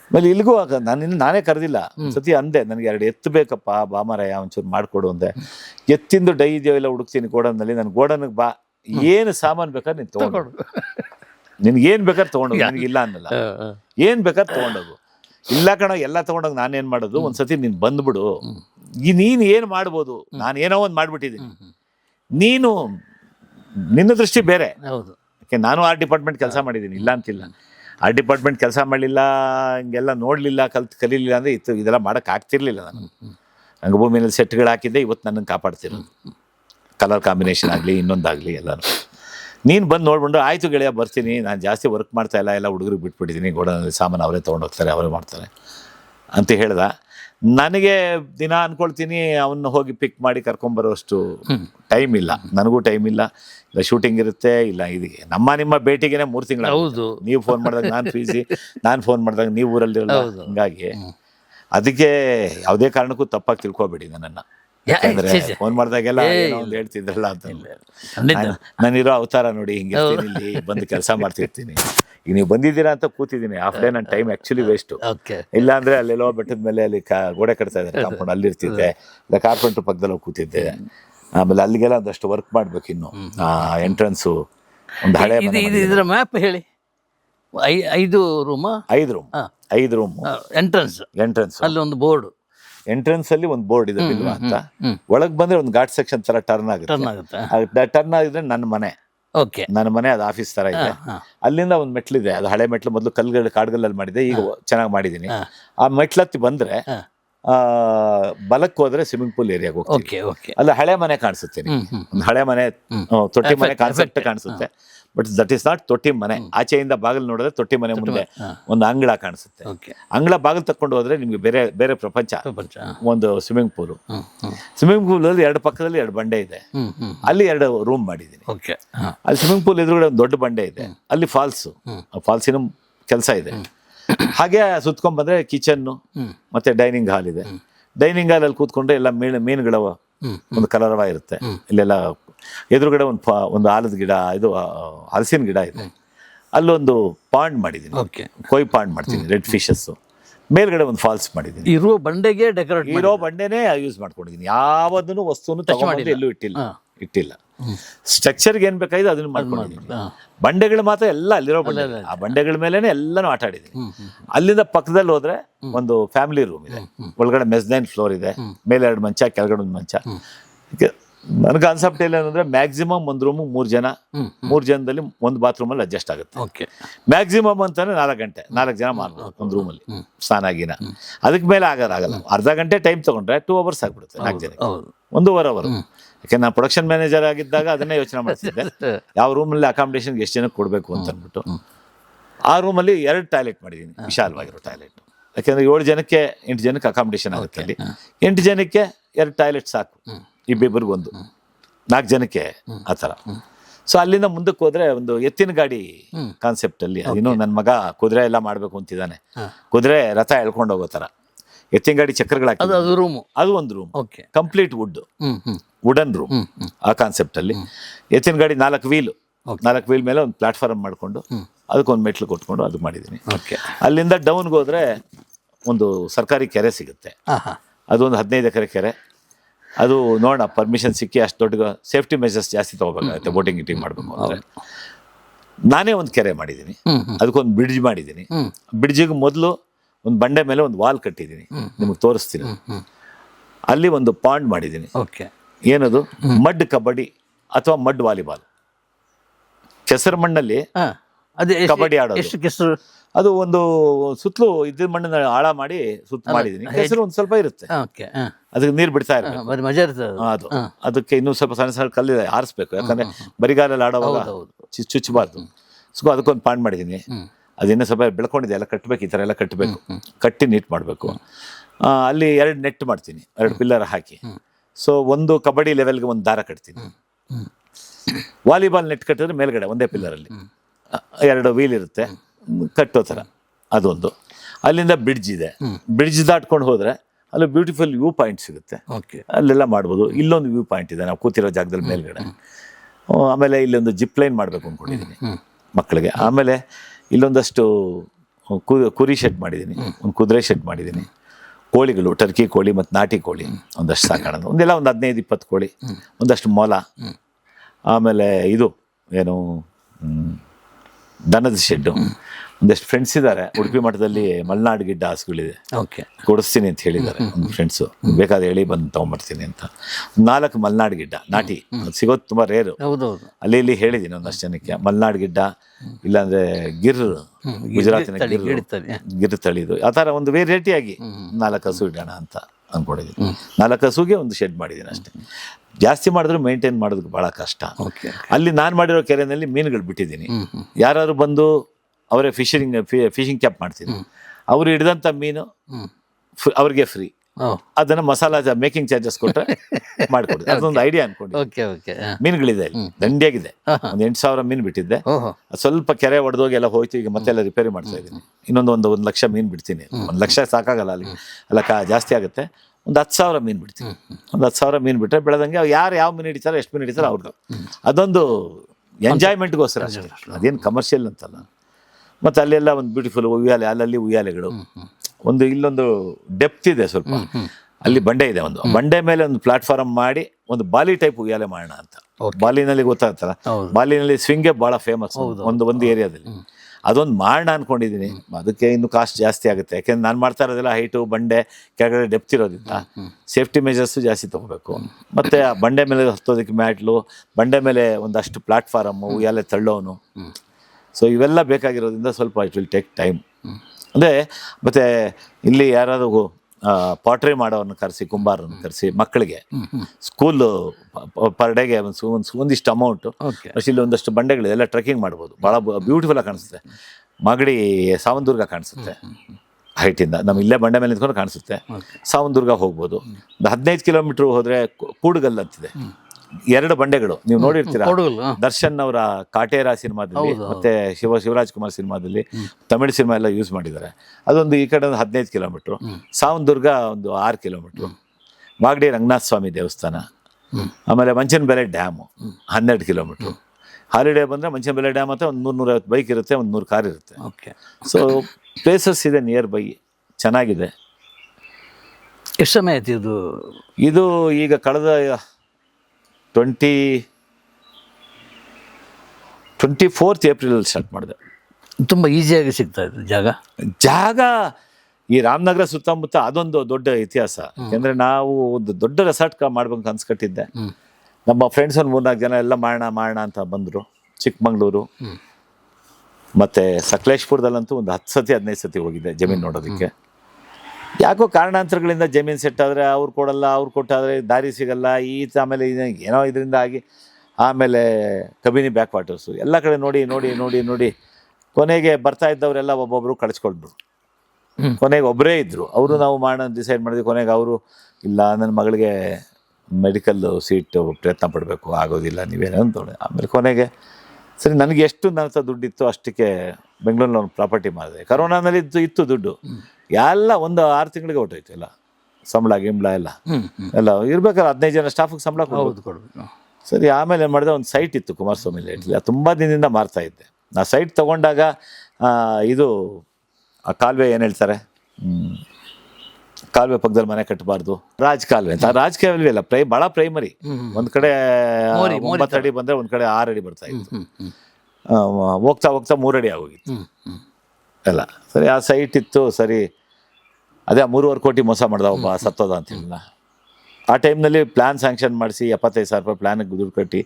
ಆಮೇಲೆ ಇಲ್ಲಿಗೂ ಆಗ ನಾನು ನಾನೇ ಕರೆದಿಲ್ಲ. ಸತಿ ಅಂದೆ ನನಗೆ ಎರಡು ಎತ್ತು ಬೇಕಪ್ಪ ಬಾಮರಯ್ಯ ಒಂಚೂರು ಮಾಡಿಕೊಡು ಅಂದೆ. ಎತ್ತಿಂದು ಡೈ ಇದೆಯೋ ಇಲ್ಲ ಹುಡುಕ್ತೀನಿ ಗೋಡನ್ನಲ್ಲಿ ನಾನು ಗೋಡನ್ಗೆ ಬಾ. ಏನು ಸಾಮಾನು ಬೇಕಾದ್ರೆ ನೀನು ತಗೊಂಡು ನಿನ್ಗೆ ಏನು ಬೇಕಾದ್ರೆ ತೊಗೊಂಡೋಗು ನಿನಗೆ ಇಲ್ಲ ಅನ್ನಲ್ಲ. ಏನು ಬೇಕಾದ್ರೆ ತೊಗೊಂಡೋಗು ಇಲ್ಲ ಕಣ ಎಲ್ಲ ತೊಗೊಂಡೋಗಿ ನಾನೇನು ಮಾಡೋದು? ಒಂದ್ಸತಿ ನೀನು ಬಂದ್ಬಿಡು. ಈ ನೀನು ಏನು ಮಾಡ್ಬೋದು? ನಾನು ಏನೋ ಒಂದ್ ಮಾಡಿಬಿಟ್ಟಿದ್ದೀನಿ ನೀನು ನಿನ್ನ ದೃಷ್ಟಿ ಬೇರೆ. ಹೌದು. ಯಾಕೆ ನಾನು ಆ ಡಿಪಾರ್ಟ್ಮೆಂಟ್ ಕೆಲಸ ಮಾಡಿದ್ದೀನಿ ಇಲ್ಲ ಅಂತಿಲ್ಲ. ಆ ಡಿಪಾರ್ಟ್ಮೆಂಟ್ ಕೆಲಸ ಮಾಡಲಿಲ್ಲ ಹಿಂಗೆಲ್ಲ ನೋಡಲಿಲ್ಲ ಕಲ್ತು ಕಲೀಲಿಲ್ಲ ಅಂದ್ರೆ ಇತ್ತು ಇದೆಲ್ಲ ಮಾಡೋಕ್ಕಾಗ್ತಿರ್ಲಿಲ್ಲ ನಾನು. ರಂಗಭೂಮಿಯಲ್ಲಿ ಸೆಟ್ಗಳು ಹಾಕಿದ್ದೆ ಇವತ್ತು ನನ್ನನ್ನು ಕಾಪಾಡ್ತಿರೋದು. ಕಲರ್ ಕಾಂಬಿನೇಷನ್ ಆಗಲಿ ಇನ್ನೊಂದಾಗಲಿ ಎಲ್ಲನೂ. ನೀನು ಬಂದು ನೋಡ್ಬಿಟ್ಟು ಆಯಿತು ಗೆಳೆಯ ಬರ್ತೀನಿ. ನಾನು ಜಾಸ್ತಿ ವರ್ಕ್ ಮಾಡ್ತಾ ಇಲ್ಲ ಎಲ್ಲ ಹುಡುಗರಿಗೆ ಬಿಟ್ಬಿಟ್ಟಿದ್ದೀನಿ ಗೋಡನಲ್ಲಿ ಸಾಮಾನು ಅವರೇ ತೊಗೊಂಡೋಗ್ತಾರೆ ಅವರೇ ಮಾಡ್ತಾರೆ. ಅಂತ ಹೇಳ್ದ. ನನಗೆ ದಿನ ಅಂದ್ಕೊಳ್ತೀನಿ ಅವನ್ನ ಹೋಗಿ ಪಿಕ್ ಮಾಡಿ ಕರ್ಕೊಂಬರೋಷ್ಟು ಟೈಮ್ ಇಲ್ಲ. ನನಗೂ ಟೈಮ್ ಇಲ್ಲ. ಇಲ್ಲ ಶೂಟಿಂಗ್ ಇರುತ್ತೆ ಇಲ್ಲ ಇದಕ್ಕೆ ನಮ್ಮ ನಿಮ್ಮ ಭೇಟಿಗೆನೆ ಮೂರು ತಿಂಗಳು ಹೌದು. ನೀವು ಫೋನ್ ಮಾಡಿದಾಗ ನಾನು ಫೀಸಿ ನಾನು ಫೋನ್ ಮಾಡಿದಾಗ ನೀವು ಊರಲ್ಲಿರಲ್ಲ. ಹಂಗಾಗಿ ಅದಕ್ಕೆ ಯಾವುದೇ ಕಾರಣಕ್ಕೂ ತಪ್ಪಾಗಿ ತಿಳ್ಕೊಬೇಡಿ ನನ್ನನ್ನು. ಯಾಕಂದ್ರೆ. ಫೋನ್ ಮಾಡಿದಾಗೆಲ್ಲ ಏನೋ ಒಂದು ಹೇಳ್ತಿದ್ರಲ್ಲ ಅಂತ ನಾನಿರೋ ಅವತಾರ ನೋಡಿ ಹಿಂಗೆ ಇಲ್ಲಿ ಬಂದು ಕೆಲಸ ಮಾಡ್ತಿರ್ತೀನಿ. ಈಗ ನೀವು ಬಂದಿದ್ದೀರಾ ಅಂತ ಕೂತಿದ್ದೀನಿ. ಹಾಫ್ ಡೇ ನನ್ನ ಟೈಮ್ ಆಕ್ಚುಲಿ ವೇಸ್ಟ್ ಇಲ್ಲ ಅಂದ್ರೆ ಅಲ್ಲೆಲ್ಲೋ ಬೆಟ್ಟದ ಮೇಲೆ ಅಲ್ಲಿ ಕಾ ಗೋಡೆ ಕಟ್ತಾ ಇದ್ದಾರೆ ಕಾಂಪೌಂಡ್ ಅಲ್ಲಿರ್ತಿದ್ದೆ ಇಲ್ಲ ಕಾರ್ಪೆಂಟ್ರ್ ಪಕ್ಕದಲ್ಲಿ ಹೋಗಿ ಕೂತಿದ್ದೆ. ಆಮೇಲೆ ಅಲ್ಲಿಗೆಲ್ಲ ಒಂದಷ್ಟು ವರ್ಕ್ ಮಾಡ್ಬೇಕು ಇನ್ನು. ಆ ಎಂಟ್ರೆನ್ಸು ಒಂದು ಹಳೆ ಇದರ ಮ್ಯಾಪ್ ಹೇಳಿ. ಐದು ರೂಮ್ ಐದು ರೂಮ್ ಐದು ರೂಮ್ ಎಂಟ್ರೆನ್ಸ್ ಎಂಟ್ರೆನ್ಸ್ ಅಲ್ಲಿ ಒಂದು ಬೋರ್ಡ್ ಎಂಟ್ರೆನ್ಸ್ ಅಲ್ಲಿ ಒಂದು ಬೋರ್ಡ್ ಇದೆ ಬಿಲ್ವಾ ಅಂತ. ಒಳಗೆ ಬಂದ್ರೆ ಒಂದು ಘಾಟ್ ಸೆಕ್ಷನ್ ತರ ಟರ್ನ್ ಆಗುತ್ತೆ. ಟರ್ನ್ ಆಗಿದ್ರೆ ನನ್ನ ಮನೆ. ಓಕೆ ನನ್ನ ಮನೆ ಅದು ಆಫೀಸ್ ತರ ಇದೆ. ಅಲ್ಲಿಂದ ಒಂದು ಮೆಟ್ಲಿದೆ ಅದು ಹಳೆ ಮೆಟ್ಲು ಮೊದಲು ಕಲ್ಗಳು ಕಾಡುಗಳಲ್ಲಿ ಮಾಡಿದೆ ಈಗ ಚೆನ್ನಾಗಿ ಮಾಡಿದ್ದೀನಿ. ಆ ಮೆಟ್ಲತ್ತಿ ಬಂದ್ರೆ ಬಲಕ್ಕೆ ಹೋದ್ರೆ ಸ್ವಿಮ್ಮಿಂಗ್ ಪೂಲ್ ಏರಿಯಾಗೆ ಹೋಗ್ತೀವಿ. ಓಕೆ ಓಕೆ ಅಲ್ಲ ಹಳೆ ಮನೆ ಕಾಣಿಸುತ್ತೆ ಒಂದು ಹಳೆ ಮನೆ ತೊಟ್ಟಿ ಮನೆ ಕಾನ್ಸೆಪ್ಟ್ ಕಾಣಿಸುತ್ತೆ. ಬಟ್ ದಟ್ ಇಸ್ ನಾಟ್ ತೊಟ್ಟಿ ಮನೆ. ಆಚೆಯಿಂದ ಬಾಗಿಲು ನೋಡಿದ್ರೆ ತೊಟ್ಟಿ ಮನೆ ಮುಂದೆ ಒಂದು ಅಂಗಳ ಕಾಣಿಸುತ್ತೆ. ಅಂಗಳ ಬಾಗಿಲು ತಕೊಂಡು ಹೋದ್ರೆ ನಿಮ್ಗೆ ಬೇರೆ ಬೇರೆ ಪ್ರಪಂಚ. ಒಂದು ಸ್ವಿಮ್ಮಿಂಗ್ ಪೂಲ್ ಸ್ವಿಮ್ಮಿಂಗ್ ಪೂಲ್ ಅಲ್ಲಿ ಎರಡು ಪಕ್ಕದಲ್ಲಿ ಎರಡು ಬಂಡೆ ಇದೆ. ಅಲ್ಲಿ ಎರಡು ರೂಮ್ ಮಾಡಿದೀನಿ ಅಲ್ಲಿ ಸ್ವಿಮ್ಮಿಂಗ್ ಪೂಲ್ ಎದುರುಗಡೆ ಒಂದು ದೊಡ್ಡ ಬಂಡೆ ಇದೆ. ಅಲ್ಲಿ ಫಾಲ್ಸ್ ಫಾಲ್ಸಿನ ಕೆಲಸ ಇದೆ. ಹಾಗೆ ಸುತ್ಕೊಂಡ್ ಬಂದ್ರೆ ಕಿಚನ್ನು ಮತ್ತೆ ಡೈನಿಂಗ್ ಹಾಲ್ ಇದೆ. ಡೈನಿಂಗ್ ಹಾಲ್ ಅಲ್ಲಿ ಕೂತ್ಕೊಂಡ್ರೆ ಎಲ್ಲ ಮೀನು ಮೀನುಗಳ. ಒಂದು ಕಲರವ ಇರುತ್ತೆ. ಇಲ್ಲೆಲ್ಲ ಎದುರುಗಡೆ ಒಂದು ಒಂದು ಆಲದ ಗಿಡ ಇದು ಹಲಸಿನ ಗಿಡ ಇದೆ. ಅಲ್ಲೊಂದು ಪಾಂಡ್ ಮಾಡಿದ್ದೀನಿ. ಓಕೆ ಕೊಯ್ ಪಾಂಡ್ ಮಾಡ್ತೀನಿ ರೆಡ್ ಫಿಶಸ್ ಮೇಲ್ಗಡೆ ಒಂದು ಫಾಲ್ಸ್ ಮಾಡಿದ್ದೀನಿ. ಇರೋ ಬಂಡೆಗೆ ಡೆಕೋರೇಟ್ ಇರೋ ಬಂಡೆನೇ ಯೂಸ್ ಮಾಡ್ಕೊಂಡಿದ್ದೀನಿ. ಯಾವುದನ್ನು ವಸ್ತುನು ತಗೊಂಡು ಎಲ್ಲೂ ಇಟ್ಟಿಲ್ಲ. ಇಟ್ಟಿಲ್ಲ. ಸ್ಟ್ರಕ್ಚರ್ಗೆ ಏನ್ ಬೇಕಾಗಿದೆ ಅದನ್ನ ಮಾಡ್ಕೊಂಡಿದ್ದೀನಿ. ಬಂಡೆಗಳು ಮಾತ್ರ ಎಲ್ಲ ಅಲ್ಲಿರೋ ಬಂಡೆ ಆ ಬಂಡೆಗಳ ಮೇಲೆನೆ ಎಲ್ಲಾನು ಆಟ ಆಡಿದ್ದೀನಿ. ಅಲ್ಲಿಂದ ಪಕ್ಕದಲ್ಲಿ ಹೋದ್ರೆ ಒಂದು ಫ್ಯಾಮಿಲಿ ರೂಮ್ ಇದೆ. ಒಳಗಡೆ ಮೆಸ್ನೈನ್ ಫ್ಲೋರ್ ಇದೆ. ಮೇಲೆ ಎರಡು ಮಂಚ ಕೆಳಗಡೆ ಒಂದು ಮಂಚ. ನನಗೆ ಕಾನ್ಸೆಪ್ಟ್ ಇಲ್ಲ ಅಂದ್ರೆ ಮ್ಯಾಕ್ಸಿಮಮ್ ಒಂದು ರೂಮ್ ಮೂರು ಜನ ಮೂರು ಜನದಲ್ಲಿ ಒಂದು ಬಾತ್ರೂಮಲ್ಲಿ ಅಡ್ಜಸ್ಟ್ ಆಗುತ್ತೆ. ಓಕೆ ಮ್ಯಾಕ್ಸಿಮಮ್ ಅಂತಾನೆ ನಾಲ್ಕು ಗಂಟೆ ನಾಲ್ಕು ಜನ ಮಾಡ್ಬೋದು ಒಂದು ರೂಮಲ್ಲಿ ಸ್ನಾನ ಗೀನ. ಅದಕ್ಕೆ ಮೇಲೆ ಆಗೋದಾಗಲ್ಲ. ಅರ್ಧ ಗಂಟೆ ಟೈಮ್ ತಗೊಂಡ್ರೆ ಟೂ ಅವರ್ಸ್ ಆಗ್ಬಿಡುತ್ತೆ ನಾಲ್ಕು ಜನ ಒಂದೂವರೆ ಅವರ್ ಯಾಕೆ ನಾನು ಪ್ರೊಡಕ್ಷನ್ ಮ್ಯಾನೇಜರ್ ಆಗಿದ್ದಾಗ ಅದನ್ನೇ ಯೋಚನೆ ಮಾಡ್ತಿದ್ದೆ. ಯಾವ ರೂಮಲ್ಲಿ ಅಕಾಮಿಡೇಷನ್ಗೆ ಎಷ್ಟು ಜನಕ್ಕೆ ಕೊಡಬೇಕು ಅಂತ ಅಂದ್ಬಿಟ್ಟು. ಆ ರೂಮಲ್ಲಿ ಎರಡು ಟಾಯ್ಲೆಟ್ ಮಾಡಿದ್ದೀನಿ ವಿಶಾಲವಾಗಿರೋ ಟಾಯ್ಲೆಟ್ ಯಾಕೆಂದರೆ ಏಳು ಜನಕ್ಕೆ ಎಂಟು ಜನಕ್ಕೆ ಅಕಾಮಿಡೇಷನ್ ಆಗುತ್ತೆ ಅಲ್ಲಿ. ಎಂಟು ಜನಕ್ಕೆ ಎರಡು ಟಾಯ್ಲೆಟ್ ಸಾಕು. ಇಬ್ಬಿಬ್ಬರಿಗೊಂದು ನಾಲ್ಕು ಜನಕ್ಕೆ ಆ ಥರ. ಸೊ ಅಲ್ಲಿಂದ ಮುಂದಕ್ಕೆ ಹೋದ್ರೆ ಒಂದು ಎತ್ತಿನ ಗಾಡಿ ಕಾನ್ಸೆಪ್ಟಲ್ಲಿ ಅಲ್ಲಿ ಅದಿನ್ನೂ ನನ್ನ ಮಗ ಕುದುರೆ ಎಲ್ಲ ಮಾಡಬೇಕು ಅಂತಿದ್ದಾನೆ. ಕುದುರೆ ರಥ ಎಳ್ಕೊಂಡು ಹೋಗೋ ಥರ. ಎತ್ತಿನ ಗಾಡಿ ಚಕ್ರಗಳು ಅದು ರೂಮು ಅದು ಒಂದು room okay complete wood wooden room ಆ ಕಾನ್ಸೆಪ್ಟ್ ಅಲ್ಲಿ. ಎತ್ತಿನ ಗಾಡಿ ನಾಲ್ಕು ವೀಲು ನಾಲ್ಕು ವೀಲ್ ಮೇಲೆ ಒಂದು ಪ್ಲಾಟ್ಫಾರ್ಮ್ ಮಾಡಿಕೊಂಡು ಅದಕ್ಕೊಂದು ಮೆಟ್ಲು ಕೊಟ್ಕೊಂಡು ಅದು ಮಾಡಿದ್ದೀನಿ ಓಕೆ ಅಲ್ಲಿಂದ ಡೌನ್ಗೆ ಹೋದ್ರೆ ಒಂದು ಸರ್ಕಾರಿ ಕೆರೆ ಸಿಗುತ್ತೆ. ಅದೊಂದು ಹದಿನೈದು ಎಕರೆ ಕೆರೆ. ಅದು ನೋಡೋಣ ಪರ್ಮಿಷನ್ ಸಿಕ್ಕಿ ಅಷ್ಟು ದೊಡ್ಡ ಸೇಫ್ಟಿ ಮೆಜರ್ಸ್ ಜಾಸ್ತಿ ತೊಗೋಬೇಕಾಗುತ್ತೆ ಬೋಟಿಂಗ್ ಗಿಟಿಂಗ್ ಮಾಡಬೇಕು ಅಂದರೆ ನಾನೇ ಒಂದು ಕೆರೆ ಮಾಡಿದ್ದೀನಿ ಅದಕ್ಕೊಂದು ಬ್ರಿಡ್ಜ್ ಮಾಡಿದ್ದೀನಿ. ಬ್ರಿಡ್ಜಿಗೆ ಮೊದಲು ಒಂದು ಬಂಡೆ ಮೇಲೆ ಒಂದು ವಾಲ್ ಕಟ್ಟಿದ್ದೀನಿ ನಿಮಗೆ ತೋರಿಸ್ತೀನಿ. ಅಲ್ಲಿ ಒಂದು ಪಾಂಡ್ ಮಾಡಿದ್ದೀನಿ ಓಕೆ ಏನದು? ಮಡ್ ಕಬಡ್ಡಿ ಅಥವಾ ಮಡ್ ವಾಲಿಬಾಲ್. ಕೆಸರು ಮಣ್ಣಲ್ಲಿ ಕಬಡ್ಡಿ ಆಡೋದು. ಎಷ್ಟು ಕೆಸರು? ಅದು ಒಂದು ಸುತ್ತಲೂ ಇದ್ದ ಮಣ್ಣನ್ನ ಆಳ ಮಾಡಿ ಸುತ್ತ ಮಾಡಿದೀನಿ. ಕೆಸರು ಒಂದು ಸ್ವಲ್ಪ ಇರುತ್ತೆ. ಅದಕ್ಕೆ ನೀರು ಬಿಡ್ತಾ ಇರುತ್ತೆ ಅದು. ಅದು. ಅದಕ್ಕೆ ಇನ್ನೂ ಸ್ವಲ್ಪ ಸಣ್ಣ ಸಣ್ಣ ಕಲ್ಲಿದೆ ಆರಿಸ್ಬೇಕು. ಯಾಕಂದ್ರೆ ಬರಿಗಾಲಲ್ಲಿ ಆಡೋವಾಗ ಚುಚ್ಚಬಾರ್ದು. ಸೊ ಅದಕ್ಕೊಂದು ಪಾಂಡ್ ಮಾಡಿದ್ದೀನಿ ಅದಿನ್ನೂ ಸ್ವಲ್ಪ ಬೆಳ್ಕೊಂಡಿದೆ. ಎಲ್ಲ ಕಟ್ಟಬೇಕು ಈ ಥರ ಎಲ್ಲ ಕಟ್ಟಬೇಕು ಕಟ್ಟಿ ನೀಟ್ ಮಾಡಬೇಕು. ಅಲ್ಲಿ ಎರಡು ನೆಟ್ ಮಾಡ್ತೀನಿ. ಎರಡು ಪಿಲ್ಲರ್ ಹಾಕಿ. ಸೊ ಒಂದು ಕಬಡ್ಡಿ ಲೆವೆಲ್ಗೆ ಒಂದು ದಾರ ಕಟ್ತೀನಿ. ವಾಲಿಬಾಲ್ ನೆಟ್ ಕಟ್ಟಿದ್ರೆ ಮೇಲ್ಗಡೆ ಒಂದೇ ಪಿಲ್ಲರಲ್ಲಿ ಎರಡು ವೀಲ್ ಇರುತ್ತೆ ಕಟ್ಟೋ ಥರ ಅದೊಂದು. ಅಲ್ಲಿಂದ ಬ್ರಿಡ್ಜ್ ಇದೆ. ಬ್ರಿಡ್ಜ್ ದಾಟ್ಕೊಂಡು ಹೋದರೆ ಅಲ್ಲಿ ಬ್ಯೂಟಿಫುಲ್ ವ್ಯೂ ಪಾಯಿಂಟ್ ಸಿಗುತ್ತೆ. ಓಕೆ ಅಲ್ಲೆಲ್ಲ ಮಾಡ್ಬೋದು. ಇಲ್ಲೊಂದು ವ್ಯೂ ಪಾಯಿಂಟ್ ಇದೆ ನಾವು ಕೂತಿರೋ ಜಾಗದಲ್ಲಿ ಮೇಲ್ಗಡೆ. ಆಮೇಲೆ ಇಲ್ಲೊಂದು ಜಿಪ್ ಲೈನ್ ಮಾಡಬೇಕು ಅಂದ್ಕೊಂಡಿದ್ದೀನಿ ಮಕ್ಕಳಿಗೆ. ಆಮೇಲೆ ಇಲ್ಲೊಂದಷ್ಟು ಕುರಿ ಶೆಡ್ ಮಾಡಿದ್ದೀನಿ ಒಂದು ಕುದುರೆ ಶೆಡ್ ಮಾಡಿದ್ದೀನಿ ಕೋಳಿಗಳು ಟರ್ಕಿ ಕೋಳಿ ಮತ್ತು ನಾಟಿ ಕೋಳಿ. ಒಂದಷ್ಟು ಸಾಕಾಣೋದು ಒಂದೆಲ್ಲ ಒಂದು ಹದಿನೈದು, ಇಪ್ಪತ್ತು ಕೋಳಿ. ಒಂದಷ್ಟು ಮೊಲ. ಆಮೇಲೆ ಇದು, ಏನು ದನದ ಶೆಡ್ಡು ಒಂದಷ್ಟು ಫ್ರೆಂಡ್ಸ್ ಇದ್ದಾರೆ ಉಡುಪಿ ಮಠದಲ್ಲಿ ಮಲ್ನಾಡ್ ಗಿಡ್ಡ ಹಾಸುಗಳಿದೆ. ಓಕೆ ಕೊಡಿಸ್ತೀನಿ ಅಂತ ಹೇಳಿದ್ದಾರೆ ಒಂದು ಫ್ರೆಂಡ್ಸು ಬೇಕಾದ್ರೆ ಹೇಳಿ ಬಂದು ತೊಗೊಂಬರ್ತೀನಿ ಅಂತ. ನಾಲ್ಕು ಮಲ್ನಾಡ್ ಗಿಡ್ಡ ನಾಟಿ. ಅದು ಸಿಗೋದು ತುಂಬ ರೇರು ಹೌದೌದು. ಅಲ್ಲಿ ಇಲ್ಲಿ ಹೇಳಿದ್ದೀನಿ ಒಂದಷ್ಟು ಜನಕ್ಕೆ ಮಲ್ನಾಡ್ ಗಿಡ್ಡ ಇಲ್ಲಾಂದ್ರೆ ಗಿರ್ ಗುಜರಾತಿನ ಗಿರ್ ಗಿರ್ ತಳಿ. ಗಿರ್ ತಳಿದು ಆ ಥರ ಒಂದು ವೆರೈಟಿಯಾಗಿ ನಾಲ್ಕು ಹಸು ಇಡೋಣ ಅಂತ ಅಂದ್ಕೊಂಡಿದ್ದೀನಿ ನಾಲ್ಕು ಹಸುಗೆ ಒಂದು ಶೆಡ್ ಮಾಡಿದ್ದೀನಿ ಅಷ್ಟೇ. ಜಾಸ್ತಿ ಮಾಡಿದ್ರು ಮೇಂಟೈನ್ ಮಾಡೋದಕ್ಕೆ ಭಾಳ ಕಷ್ಟ. ಅಲ್ಲಿ ನಾನು ಮಾಡಿರೋ ಕೆರೆಯಲ್ಲಿ ಮೀನುಗಳು ಬಿಟ್ಟಿದ್ದೀನಿ. ಯಾರು ಬಂದು ಅವರೇ ಫಿಶಿಂಗ್ ಫಿಶಿಂಗ್ ಕ್ಯಾಪ್ ಮಾಡ್ತಿದ್ರು. ಅವ್ರು ಹಿಡಿದಂಥ ಮೀನು. ಅವ್ರಿಗೆ ಫ್ರೀ ಅದನ್ನು ಮಸಾಲಾ ಮೇಕಿಂಗ್ ಚಾರ್ಜಸ್ ಕೊಟ್ಟರೆ ಮಾಡಿಕೊಡಿ ಅದೊಂದು ಐಡಿಯಾ ಅನ್ಕೊಂಡು ಮೀನುಗಳಿದೆ ದಂಡಿಯಾಗಿದೆ. ಒಂದು ಎಂಟು ಸಾವಿರ ಮೀನು ಬಿಟ್ಟಿದ್ದೆ. ಸ್ವಲ್ಪ ಕೆರೆ ಒಡೆದೋಗಿ ಎಲ್ಲ ಹೋಯ್ತು ಈಗ ಮತ್ತೆ ಎಲ್ಲ ರಿಪೇರಿ ಮಾಡ್ತಾ ಇದ್ದೀನಿ. ಇನ್ನೊಂದು ಒಂದು ಒಂದು ಲಕ್ಷ ಮೀನು ಬಿಡ್ತೀನಿ. ಒಂದು ಲಕ್ಷ ಸಾಕಾಗಲ್ಲ ಅಲ್ಲಿ. ಅಲ್ಲ ಕ ಜಾಸ್ತಿ ಆಗುತ್ತೆ. ಒಂದು ಹತ್ತು ಸಾವಿರ ಮೀನು ಬಿಡ್ತೀನಿ. ಒಂದು ಹತ್ತು ಸಾವಿರ ಮೀನು ಬಿಟ್ಟರೆ ಬೆಳೆದಂಗೆ ಅವ್ರು ಯಾರು ಯಾವ ಮೀನು ಹಿಡಿತಾರೋ ಎಷ್ಟು ಮೀನು ಹಿಡಿತಾರೋ ಅವ್ರದ್ದು ಅದೊಂದು ಎಂಜಾಯ್ಮೆಂಟ್ಗೋಸ್ಕರ ಅದೇನು ಕಮರ್ಷಿಯಲ್ ಅಂತಲ್ಲ. ಮತ್ತು ಅಲ್ಲೆಲ್ಲ ಒಂದು ಬ್ಯೂಟಿಫುಲ್ ಉಯ್ಯಾಲೆ ಅಲ್ಲಲ್ಲಿ ಉಯ್ಯಾಲೆಗಳು. ಒಂದು ಇಲ್ಲೊಂದು ಡೆಪ್ತ್ ಇದೆ ಸ್ವಲ್ಪ. ಅಲ್ಲಿ ಬಂಡೆ ಇದೆ ಒಂದು. ಬಂಡೆ ಮೇಲೆ ಒಂದು ಪ್ಲಾಟ್ಫಾರ್ಮ್ ಮಾಡಿ ಒಂದು ಬಾಲಿ ಟೈಪ್ ಉಯ್ಯಾಲೆ ಮಾಡೋಣ ಅಂತ. ಬಾಲಿನಲ್ಲಿ ಗೊತ್ತಾಗ್ತಲ್ಲ. ಬಾಲಿನಲ್ಲಿ ಸ್ವಿಂಗೇ ಭಾಳ ಫೇಮಸ್ ಒಂದು ಒಂದು ಏರಿಯಾದಲ್ಲಿ ಅದೊಂದು ಮಾಡೋಣ ಅನ್ಕೊಂಡಿದ್ದೀನಿ ಅದಕ್ಕೆ ಇನ್ನು ಕಾಸ್ಟ್ ಜಾಸ್ತಿ ಆಗುತ್ತೆ. ಯಾಕೆಂದ್ರೆ ನಾನು ಮಾಡ್ತಾ ಇರೋದಿಲ್ಲ ಹೈಟು ಬಂಡೆ ಕೆಳಗಡೆ ಡೆಪ್ತ್ ಇರೋದಿಲ್ಲ ಸೇಫ್ಟಿ ಮೆಜರ್ಸು ಜಾಸ್ತಿ ತಗೋಬೇಕು. ಮತ್ತು ಆ ಬಂಡೆ ಮೇಲೆ ಹತ್ತೋದಕ್ಕೆ ಮ್ಯಾಟ್ಲು ಬಂಡೆ ಮೇಲೆ ಒಂದಷ್ಟು ಪ್ಲಾಟ್ಫಾರಮ್ಮು ಉಯ್ಯಾಲೆ ತಳ್ಳೋನು. ಸೊ ಇವೆಲ್ಲ ಬೇಕಾಗಿರೋದ್ರಿಂದ ಸ್ವಲ್ಪ ಇಟ್ ವಿಲ್ ಟೇಕ್ ಟೈಮ್ ಅಂದರೆ ಮತ್ತೆ ಇಲ್ಲಿ ಯಾರಾದರೂ ಪಾಟ್ರಿ ಮಾಡೋರನ್ನ ಕರೆಸಿ ಕುಂಬಾರನ್ನು ಕರೆಸಿ ಮಕ್ಕಳಿಗೆ ಸ್ಕೂಲು ಪರ್ ಡೇಗೆ ಒಂದು ಒಂದು ಒಂದಿಷ್ಟು ಅಮೌಂಟು ಇಲ್ಲಿ ಒಂದಷ್ಟು ಬಂಡೆಗಳಿದೆ ಎಲ್ಲ ಟ್ರೆಕ್ಕಿಂಗ್ ಮಾಡ್ಬೋದು. ಭಾಳ ಬ್ಯೂಟಿಫುಲ್ ಆಗಿ ಕಾಣಿಸುತ್ತೆ. ಮಾಗಡಿ ಸಾವಂದುರ್ಗ ಕಾಣಿಸುತ್ತೆ. ಹೈಟಿಂದ ನಮ್ಮ ಇಲ್ಲೇ ಬಂಡೆ ಮೇಲೆ ನಿಂತ್ಕೊಂಡು ಕಾಣಿಸುತ್ತೆ. ಸಾವಂದುರ್ಗ ಹೋಗ್ಬೋದು. ಒಂದು ಹದಿನೈದು ಕಿಲೋಮೀಟ್ರ್ ಹೋದರೆ ಕೂಡುಗಲ್ ಅಂತಿದೆ. ಎರಡು ಬಂಡೆಗಳು. ನೀವು ನೋಡಿರ್ತೀರಾ? ದರ್ಶನ್ ಅವರ ಕಾಟೇರ ಸಿನಿಮಾದಲ್ಲಿ ಮತ್ತೆ ಶಿವ ಶಿವರಾಜ್ ಕುಮಾರ್ ಸಿನಿಮಾದಲ್ಲಿ ತಮಿಳು ಸಿನಿಮಾ ಎಲ್ಲ ಯೂಸ್ ಮಾಡಿದ್ದಾರೆ. ಅದೊಂದು ಈ ಕಡೆ ಒಂದು ಹದಿನೈದು ಕಿಲೋಮೀಟ್ರು. ಸಾವಂದುರ್ಗ ಒಂದು ಆರು ಕಿಲೋಮೀಟ್ರು. ಮಾಗಡಿ ರಂಗನಾಥ ಸ್ವಾಮಿ ದೇವಸ್ಥಾನ. ಆಮೇಲೆ ಮಂಚನಬೆಲೆ ಡ್ಯಾಮು ಹನ್ನೆರಡು ಕಿಲೋಮೀಟ್ರು. ಹಾಲಿಡೇ ಬಂದರೆ ಮಂಚನಬೆಲೆ ಡ್ಯಾಮ್ ಅಂತ ಒಂದು ನೂರು ನೂರೈವತ್ತು ಬೈಕ್ ಇರುತ್ತೆ ಒಂದು ನೂರು ಕಾರ್ ಇರುತ್ತೆ. ಓಕೆ. ಸೊ ಪ್ಲೇಸಸ್ ಇದೆ ನಿಯರ್ ಬೈ ಚೆನ್ನಾಗಿದೆ. ಎಷ್ಟು ಸಮಯ ಆಯ್ತು ಇದು? ಇದು ಈಗ ಕಳೆದ ಟ್ವೆಂಟಿ ಟ್ವೆಂಟಿ ಫೋರ್ತ್ ಏಪ್ರಿಲಲ್ಲಿ ಸ್ಟಾರ್ಟ್ ಮಾಡಿದೆ. ತುಂಬ ಈಸಿಯಾಗಿ ಸಿಗ್ತಾ ಇದೆ ಜಾಗ? ಜಾಗ ಈ ರಾಮನಗರ ಸುತ್ತಮುತ್ತ ಅದೊಂದು ದೊಡ್ಡ ಇತಿಹಾಸ. ಯಾಕಂದರೆ ನಾವು ಒಂದು ದೊಡ್ಡ ರೆಸಾರ್ಟ್ ಮಾಡ್ಬೇಕು ಅನ್ಸ್ಕಟ್ಟಿದ್ದೆ. ನಮ್ಮ ಫ್ರೆಂಡ್ಸ್ ಒಂದು ಮೂರ್ನಾಲ್ಕು ಜನ ಎಲ್ಲ ಮಾಡೋಣ ಮಾಡೋಣ ಅಂತ ಬಂದರು. ಚಿಕ್ಕಮಂಗ್ಳೂರು. ಮತ್ತು ಸಕಲೇಶ್ಪುರದಲ್ಲಂತೂ ಒಂದು ಹತ್ತು ಸತಿ ಹದಿನೈದು ಸತಿ ಹೋಗಿದ್ದೆ ಜಮೀನು ನೋಡೋದಕ್ಕೆ. ಯಾಕೋ ಕಾರಣಾಂತರಗಳಿಂದ ಜಮೀನು ಸೆಟ್ ಆದರೆ ಅವ್ರು ಕೊಡಲ್ಲ ಅವ್ರು ಕೊಟ್ಟಾದರೆ ದಾರಿ ಸಿಗಲ್ಲ ಈ ಆಮೇಲೆ ಏನೋ ಇದರಿಂದ ಆಗಿ ಆಮೇಲೆ ಕಬಿನಿ ಬ್ಯಾಕ್ ವಾಟರ್ಸು ಎಲ್ಲ ಕಡೆ ನೋಡಿ ನೋಡಿ ನೋಡಿ ನೋಡಿ ಕೊನೆಗೆ ಬರ್ತಾ ಇದ್ದವರೆಲ್ಲ ಒಬ್ಬೊಬ್ಬರು ಕಳಿಸ್ಕೊಂಡ್ರು ಕೊನೆಗೆ ಒಬ್ಬರೇ ಇದ್ದರು ಅವರು ನಾವು ಮಾಡೋಣ ಡಿಸೈಡ್ ಮಾಡಿದ್ವಿ. ಕೊನೆಗೆ ಅವರು ಇಲ್ಲ ನನ್ನ ಮಗಳಿಗೆ ಮೆಡಿಕಲ್ ಸೀಟ್ ಪ್ರಯತ್ನ ಪಡಬೇಕು ಆಗೋದಿಲ್ಲ ನೀವೇನೋ ಅಂತ ಆಮೇಲೆ ಕೊನೆಗೆ ಸರಿ ನನಗೆ ಎಷ್ಟು ನನ್ನ ದುಡ್ಡಿತ್ತು ಅಷ್ಟಕ್ಕೆ ಬೆಂಗಳೂರಲ್ಲಿ ಒಂದು ಪ್ರಾಪರ್ಟಿ ಮಾಡಿದೆ ಕರೋನಾನಲ್ಲಿ ಇತ್ತು ಇತ್ತು ದುಡ್ಡು. ಎಲ್ಲ ಒಂದು ಆರು ತಿಂಗಳಿಗೆ ಹೊಟ್ಟೋಯ್ತು ಎಲ್ಲ. ಸಂಬಳ ಗಿಂಬಳ ಎಲ್ಲ. ಎಲ್ಲ ಇರ್ಬೇಕಾದ್ರೆ ಹದಿನೈದು ಜನ ಸ್ಟಾಫ್ಗೆ ಸಂಬಳ ಕೊಡ್ಬೋದು. ಹೌದು ಸರಿ ಆಮೇಲೆ ಏನು ಮಾಡಿದೆ ಒಂದು ಸೈಟ್ ಇತ್ತು ಕುಮಾರಸ್ವಾಮಿ ಲೇಟ್ಲಿ ತುಂಬ ದಿನದಿಂದ ಮಾರ್ತಾ ಇದ್ದೆ. ನಾ ಸೈಟ್ ತಗೊಂಡಾಗ ಇದು ಆ ಕಾಲುವೆ ಏನು ಹೇಳ್ತಾರೆ. ಕಾಲುವೆ ಪಕ್ಕದಲ್ಲಿ ಮನೆ ಕಟ್ಟಬಾರ್ದು. ರಾಜ್ ಕಾಲುವೆ ಅಂತ. ರಾಜ್ ಕಾಲುವೆ ಅಲ್ಲ ಪ್ರೈ ಭಾಳ ಪ್ರೈಮರಿ ಒಂದು ಕಡೆ ಒಂಬತ್ತು ಅಡಿ ಬಂದರೆ ಒಂದು ಕಡೆ ಆರು ಅಡಿ ಬರ್ತಾ ಇತ್ತು. ಹೋಗ್ತಾ ಹೋಗ್ತಾ ಮೂರಡಿ ಆಗೋಗಿತ್ತು. ಎಲ್ಲ. ಸರಿ ಆ ಸೈಟ್ ಇತ್ತು ಸರಿ. ಅದೇ ಮೂರುವರೆ ಕೋಟಿ ಮೋಸ ಮಾಡ್ದ ಒಬ್ಬ ಸತ್ತೋದ ಅಂತ ಹೇಳಿಲ್ಲ ಆ ಟೈಮ್ನಲ್ಲಿ ಪ್ಲ್ಯಾನ್ ಸ್ಯಾಂಕ್ಷನ್ ಮಾಡಿಸಿ ಎಪ್ಪತ್ತೈದು ಸಾವಿರ ರೂಪಾಯಿ ಪ್ಲ್ಯಾನಿಗೆ ದುಡ್ಡು ಕಟ್ಟಿ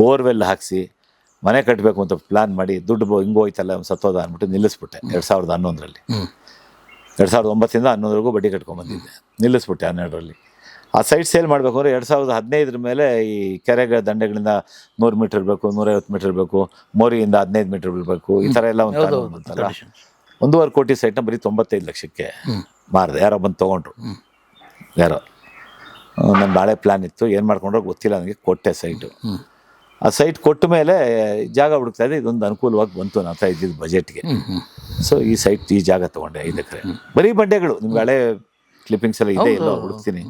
ಬೋರ್ವೆಲ್ ಹಾಕಿಸಿ ಮನೆ ಕಟ್ಟಬೇಕು ಅಂತ ಪ್ಲ್ಯಾನ್ ಮಾಡಿ ದುಡ್ಡು ಬೋ ಹಿಂಗೆ ಹೋಯ್ತಲ್ಲ ಸತ್ತೋದ ಅಂದ್ಬಿಟ್ಟು ನಿಲ್ಲಿಸ್ಬಿಟ್ಟೆ. ಎರಡು ಸಾವಿರದ ಹನ್ನೊಂದರಲ್ಲಿ. ಎರಡು ಸಾವಿರದ ಒಂಬತ್ತರಿಂದ ಹನ್ನೊಂದರೆಗೂ ಬಡ್ಡಿ ಕಟ್ಕೊಂಡ್ಬಂದಿದ್ದೆ ನಿಲ್ಲಿಸ್ಬಿಟ್ಟೆ ಹನ್ನೆರಡರಲ್ಲಿ. ಆ ಸೈಟ್ ಸೇಲ್ ಮಾಡಬೇಕು ಅಂದರೆ ಎರಡು ಸಾವಿರದ ಹದಿನೈದರ ಮೇಲೆ ಈ ಕೆರೆಗಳ ದಂಡೆಗಳಿಂದ ನೂರು ಮೀಟರ್ ಇರಬೇಕು ನೂರೈವತ್ತು ಮೀಟರ್ ಇರಬೇಕು ಮೋರಿಯಿಂದ ಹದಿನೈದು ಮೀಟರ್ ಇರಬೇಕು ಈ ಥರ ಎಲ್ಲ ಒಂದು ಕಾನೂನು ಬಂತಲ್ಲ ಒಂದೂವರೆ ಕೋಟಿ ಸೈಟ್ನ ಬರೀ ತೊಂಬತ್ತೈದು ಲಕ್ಷಕ್ಕೆ ಮಾರಿದೆ. ಯಾರೋ ಬಂದು ತೊಗೊಂಡ್ರು. ಯಾರೋ. ನನ್ನ ಬಾಳೆ ಪ್ಲ್ಯಾನ್ ಇತ್ತು. ಏನು ಮಾಡ್ಕೊಂಡ್ರೆ ಗೊತ್ತಿಲ್ಲ ನನಗೆ ಕೊಟ್ಟೆ ಸೈಟು ಆ ಸೈಟ್ ಕೊಟ್ಟ ಮೇಲೆ ಜಾಗ ಹುಡುಕ್ತಾ ಇದೆ ಇದೊಂದು ಅನುಕೂಲವಾಗಿ ಬಂತು ನನ್ನ ಹತ್ರ ಇದ್ದಿದ್ದು ಬಜೆಟ್ಗೆ ಸೊ ಈ ಸೈಟ್ ಈ ಜಾಗ ತೊಗೊಂಡೆ ಐದು ಎಕರೆ. ಬರೀ ಬಂಡೆಗಳು. ನಿಮ್ಗೆ ಹಳೆ ಕ್ಲಿಪ್ಪಿಂಗ್ಸ್ ಎಲ್ಲ ಇದೆ ಇಲ್ಲ ಹುಡುಕ್ತೀನಿ.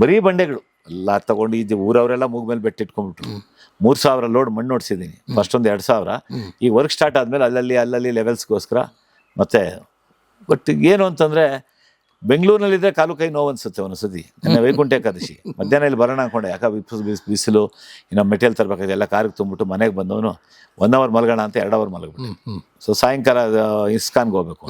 ಬರೀ ಬಂಡೆಗಳು. ಎಲ್ಲ ತಗೊಂಡು ಇದು ಊರವರೆಲ್ಲ ಮೂಗ್ ಮೇಲೆ ಬೆಟ್ಟ ಇಟ್ಕೊಂಡ್ಬಿಟ್ರು. ಮೂರು ಸಾವಿರ ಲೋಡ್ ಮಣ್ಣು ನೋಡ್ಸಿದ್ದೀನಿ ಫಸ್ಟ್ ಒಂದು ಎರಡು ಸಾವಿರ. ಈ ವರ್ಕ್ ಸ್ಟಾರ್ಟ್ ಆದಮೇಲೆ ಅಲ್ಲಲ್ಲಿ ಅಲ್ಲಲ್ಲಿ ಲೆವೆಲ್ಸ್ಗೋಸ್ಕರ ಮತ್ತೆ ಬಟ್ ಏನು ಅಂತಂದರೆ ಬೆಂಗಳೂರಿನಲ್ಲಿದ್ದರೆ ಕಾಲು ಕೈ ನೋವು ಅನಿಸುತ್ತೆ ಒಂದೊಂದ್ಸತಿ ನನ್ನ ವೈಕುಂಠ ಏಕಾದಶಿ. ಮಧ್ಯಾಹ್ನ ಇಲ್ಲಿ ಬರೋಣ ಅನ್ಕೊಂಡೆ ಯಾಕೆ ಬಿಸ್ ಬಿಸಿಲು ಇನ್ನು ಮೆಟೀರಿಯಲ್ ತರಬೇಕಾದ್ರೆ ಎಲ್ಲ ಕಾರಿಗೆ ತುಂಬಿಟ್ಟು ಮನೆಗೆ ಬಂದವನು ಒನ್ ಅವರ್ ಮಲಗೋಣ ಅಂತ ಎರಡು ಅವರ್ ಮಲಗ್ಬಿಟ್ಟು. ಸೊ ಸಾಯಂಕಾಲ ಇಸ್ಕಾನ್ಗೆ ಹೋಗ್ಬೇಕು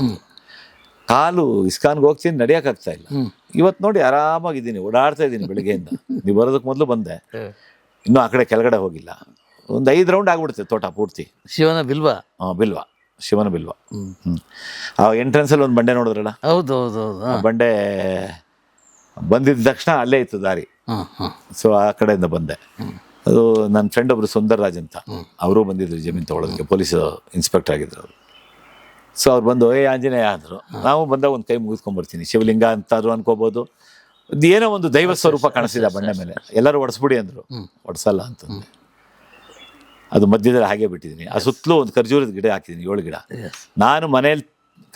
ಕಾಲು ಇಸ್ಕಾನ್ಗೆ ಹೋಗ್ತೀನಿ ನಡೆಯೋಕ್ಕಾಗ್ತಾ ಇಲ್ಲ. ಇವತ್ತು ನೋಡಿ ಆರಾಮಾಗಿದ್ದೀನಿ ಓಡಾಡ್ತಾ ಇದ್ದೀನಿ ಬೆಳಿಗ್ಗೆಯಿಂದ. ನೀವು ಬರೋದಕ್ಕೆ ಮೊದಲು ಬಂದೆ. ಇನ್ನೂ ಆ ಕಡೆ ಕೆಳಗಡೆ ಹೋಗಿಲ್ಲ. ಒಂದು ಐದು ರೌಂಡ್ ಆಗ್ಬಿಡುತ್ತೆ ತೋಟ ಪೂರ್ತಿ. ಶಿವನ ಬಿಲ್ವ? ಹಾಂ ಬಿಲ್ವ. ಶಿವನ ಬಿಲ್ವ. ಹ್ಞೂ ಹ್ಞೂ ಆ ಎಂಟ್ರೆನ್ಸಲ್ಲಿ ಒಂದು ಬಂಡೆ ನೋಡಿದ್ರಲ್ಲ? ಹೌದು ಹೌದು ಹೌದು. ಆ ಬಂಡೆ ಬಂದಿದ್ದ ತಕ್ಷಣ ಅಲ್ಲೇ ಇತ್ತು ದಾರಿ. ಹಾಂ ಹಾಂ. ಸೊ ಆ ಕಡೆಯಿಂದ ಬಂದೆ. ಅದು ನನ್ನ ಫ್ರೆಂಡ್ ಒಬ್ರು ಸುಂದರ್ ರಾಜ್ ಅಂತ. ಅವರು ಬಂದಿದ್ರು ಜಮೀನು ತೊಗೊಳೋದಕ್ಕೆ ಪೊಲೀಸ್ ಇನ್ಸ್ಪೆಕ್ಟರ್ ಆಗಿದ್ರು ಅವರು. ಸೊ ಅವ್ರು ಬಂದು ಏ ಆಂಜನೇಯ ಅಂದರು. ನಾವು ಬಂದಾಗ ಒಂದು ಕೈ ಮುಗಿಸ್ಕೊಂಡ್ಬರ್ತೀನಿ ಶಿವಲಿಂಗ ಅಂತಾದ್ರು ಅನ್ಕೋಬೋದು. ಏನೋ ಒಂದು ದೈವ ಸ್ವರೂಪ ಕಾಣಿಸಿದೆ ಬಂಡೆ ಮೇಲೆ. ಎಲ್ಲರೂ ಒಡಿಸ್ಬಿಡಿ ಅಂದರು. ಒಡಿಸಲ್ಲ ಅಂತಂದು. ಅದು ಮಧ್ಯದಲ್ಲಿ ಹಾಗೆ ಬಿಟ್ಟಿದ್ದೀನಿ ಆ ಸುತ್ತಲೂ ಒಂದು ಖರ್ಜೂರದ ಗಿಡ ಹಾಕಿದ್ದೀನಿ ಏಳು ಗಿಡ. ನಾನು ಮನೇಲಿ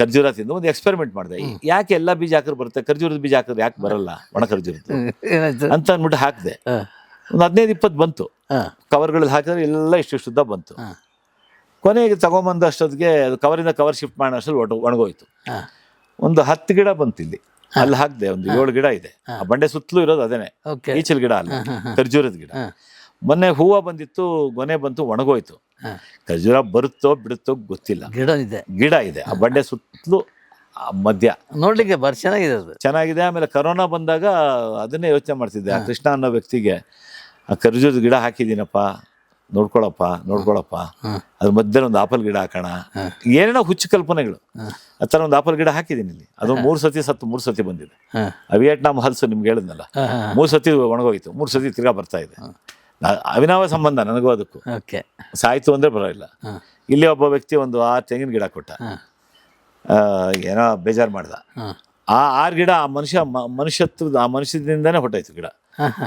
ಖರ್ಜೂರ ತಿಂದು ಒಂದು ಎಕ್ಸ್ಪೆರಿಮೆಂಟ್ ಮಾಡಿದೆ. ಯಾಕೆ ಎಲ್ಲ ಬೀಜ ಹಾಕಿದ್ರೆ ಬರುತ್ತೆ? ಖರ್ಜೂರದ ಬೀಜ ಹಾಕಿದ್ರೆ ಯಾಕೆ ಬರಲ್ಲ ಒಣ ಖರ್ಜೂರದ್ದು? ಏನಾಯ್ತು? ಅಂತ ಅಂದ್ಬಿಟ್ಟು ಹಾಕಿದೆ. ಒಂದು ಹದಿನೈದು ಇಪ್ಪತ್ತು ಬಂತು. ಕವರ್ಗಳಲ್ಲಿ ಹಾಕಿದ್ರೆ ಎಲ್ಲ ಇಷ್ಟು ಉದ್ದ ಬಂತು. ಕೊನೆಗೆ ತಗೊಂಬಂದಷ್ಟೊತ್ತಿಗೆ ಅದು ಕವರಿಂದ ಕವರ್ ಶಿಫ್ಟ್ ಮಾಡೋ ಒಟ್ಟು ಒಣಗೋಯ್ತು. ಒಂದು ಹತ್ತು ಗಿಡ ಬಂತು ಇಲ್ಲಿ ಅಲ್ಲಿ ಹಾಕಿದೆ ಒಂದು ಏಳು ಗಿಡ ಇದೆ. ಆ ಬಂಡೆ ಸುತ್ತಲೂ ಇರೋದು ಅದೇನೆ. ಈಚಲ್ ಗಿಡ ಅಲ್ಲ. ಖರ್ಜೂರದ ಗಿಡ. ಮೊನ್ನೆ ಹೂವು ಬಂದಿತ್ತು ಗೊನೆ ಬಂತು ಒಣಗೋಯ್ತು. ಖರ್ಜೂರ ಬರುತ್ತೋ ಬಿಡುತ್ತೋ ಗೊತ್ತಿಲ್ಲ. ಗಿಡ ಇದೆ. ಗಿಡ ಇದೆ. ಆ ಬಂಡೆ ಸುತ್ತಲೂ ಮಧ್ಯ. ನೋಡ್ಲಿಕ್ಕೆ ಬರ್ ಚೆನ್ನಾಗಿದೆ ಅದು. ಚೆನ್ನಾಗಿದೆ. ಆಮೇಲೆ ಕರೋನಾ ಬಂದಾಗ ಅದನ್ನೇ ಯೋಚನೆ ಮಾಡ್ತಿದ್ದೆ. ಆ ಕೃಷ್ಣ ಅನ್ನೋ ವ್ಯಕ್ತಿಗೆ ಆ ಖರ್ಜೂರದ ಗಿಡ ಹಾಕಿದ್ದೀನಪ್ಪ. ನೋಡ್ಕೊಳಪ್ಪ ನೋಡ್ಕೊಳಪ್ಪ. ಅದ್ರ ಮಧ್ಯೆ ಒಂದು ಆಪಲ್ ಗಿಡ ಹಾಕೋಣ. ಏನೇನೋ ಹುಚ್ಚು ಕಲ್ಪನೆಗಳು. ಆ ಥರ ಒಂದು ಆಪಲ್ ಗಿಡ ಹಾಕಿದ್ದೀನಿ ಇಲ್ಲಿ. ಅದು ಮೂರು ಸತಿ ಸತ್ತು ಮೂರು ಸತಿ ಬಂದಿದೆ. ಅವಿಯಟ್ ಆ ವಿಯೆಟ್ನಾಂ ಹಲ್ಸು ನಿಮ್ಗೆ ಹೇಳಿದ್ನಲ್ಲ. ಮೂರು ಸತಿ ಒಣಗೋಯ್ತು. ಮೂರು ಸತಿ ತಿರ್ಗಾ ಬರ್ತಾ ಇದೆ. ಅವಿನಾವ ಸಂಬಂಧ ನನಗೂ ಅದಕ್ಕೂ. ಓಕೆ. ಸಾಯ್ತು ಅಂದರೆ ಬರೋಲ್ಲ ಇಲ್ಲಿ ಒಬ್ಬ ವ್ಯಕ್ತಿ ಒಂದು ಆರು ತೆಂಗಿನ ಗಿಡ ಕೊಟ್ಟ. ಆ, ಏನೋ ಬೇಜಾರು ಮಾಡ್ದ. ಆ ಆರು ಗಿಡ ಆ ಮನುಷ್ಯ ಮನುಷ್ಯತ್ವದ ಆ ಮನುಷ್ಯದಿಂದನೇ ಹೊಟ್ಟೋಯ್ತು ಗಿಡ.